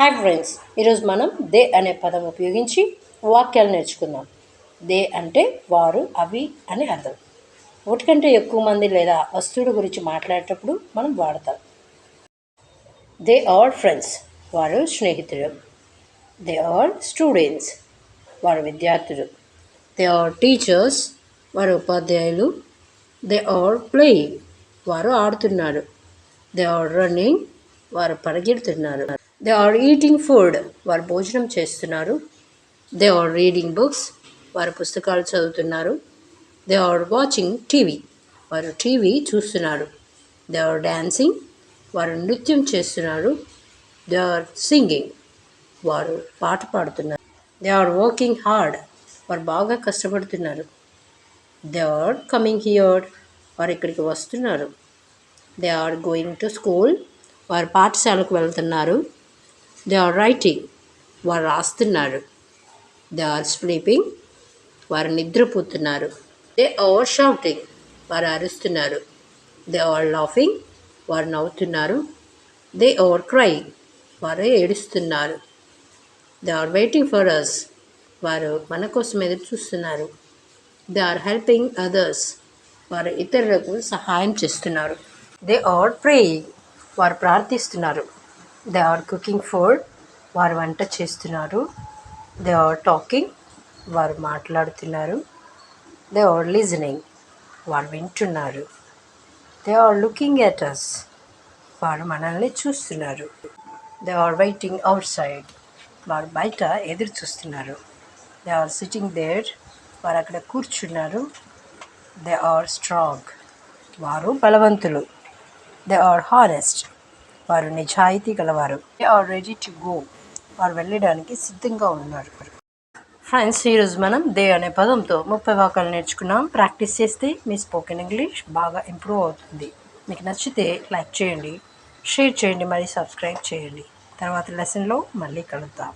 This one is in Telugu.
హాయ్ ఫ్రెండ్స్ ఈరోజు మనం దే అనే పదం ఉపయోగించి వాక్యాలు నేర్చుకుందాం. దే అంటే వారు అవి అని అర్థం. ఒకటికంటే ఎక్కువ మంది లేదా వస్తువుల గురించి మాట్లాడేటప్పుడు మనం వాడతాం. దే ఆర్ ఫ్రెండ్స్ వారు స్నేహితులు. దే ఆర్ స్టూడెంట్స్ వారు విద్యార్థులు. దే ఆర్ టీచర్స్ వారు ఉపాధ్యాయులు. దే ఆర్ ప్లేయింగ్ వారు ఆడుతున్నారు. దే ఆర్ రన్నింగ్ వారు పరిగెడుతున్నారు. దే ఆర్ ఈటింగ్ ఫుడ్ వారు భోజనం చేస్తున్నారు. దే ఆర్ రీడింగ్ బుక్స్ వారు పుస్తకాలు చదువుతున్నారు. దే ఆర్ వాచింగ్ టీవీ వారు టీవీ చూస్తున్నారు. దే ఆర్ డ్యాన్సింగ్ వారు నృత్యం చేస్తున్నారు. దే ఆర్ సింగింగ్ వారు పాట పాడుతున్నారు. దే ఆర్ వర్కింగ్ హార్డ్ వారు బాగా కష్టపడుతున్నారు. దే ఆర్ కమింగ్ హియర్ వారు ఇక్కడికి వస్తున్నారు. They are going to school వారు పాఠశాలకు వెళ్తున్నారు. దే ఆర్ రైటింగ్ వారు రాస్తున్నారు. దే ఆర్ స్లీపింగ్ వారు నిద్రపోతున్నారు. దే ఆర్ షౌటింగ్ వారు అరుస్తున్నారు. దే ఆర్ లాఫింగ్ వారు నవ్వుతున్నారు. దే ఆర్ క్రైయింగ్ వారు ఏడుస్తున్నారు. They are waiting for us వారు మన కోసం ఎదురు చూస్తున్నారు. దే ఆర్ హెల్పింగ్ అదర్స్ వారు ఇతరులకు సహాయం చేస్తున్నారు. దే ఆర్ ప్రేయింగ్ వారు ప్రార్థిస్తున్నారు. దే ఆర్ కుకింగ్ ఫుడ్ వారు వంట చేస్తున్నారు. They are talking. వారు మాట్లాడుతున్నారు. They are listening. వారు వింటున్నారు. They are looking at us వారు మనల్ని చూస్తున్నారు. They are waiting outside. వారు బయట ఎదురు చూస్తున్నారు. They are sitting there. వారు అక్కడ కూర్చున్నారు. They are strong. వారు బలవంతులు. They are honest. వారు నిజాయితీ గలవారు. They are ready to go వారు వెళ్ళడానికి సిద్ధంగా ఉన్నారు. ఫ్రెండ్స్ ఈరోజు మనం దే అనే పదంతో ముప్పై వాకాలు నేర్చుకున్నాం. ప్రాక్టీస్ చేస్తే మీ స్పోకెన్ ఇంగ్లీష్ బాగా ఇంప్రూవ్ అవుతుంది. మీకు నచ్చితే లైక్ చేయండి షేర్ చేయండి మరి సబ్స్క్రైబ్ చేయండి. తర్వాత లెసన్లో మళ్ళీ కలుద్దాం.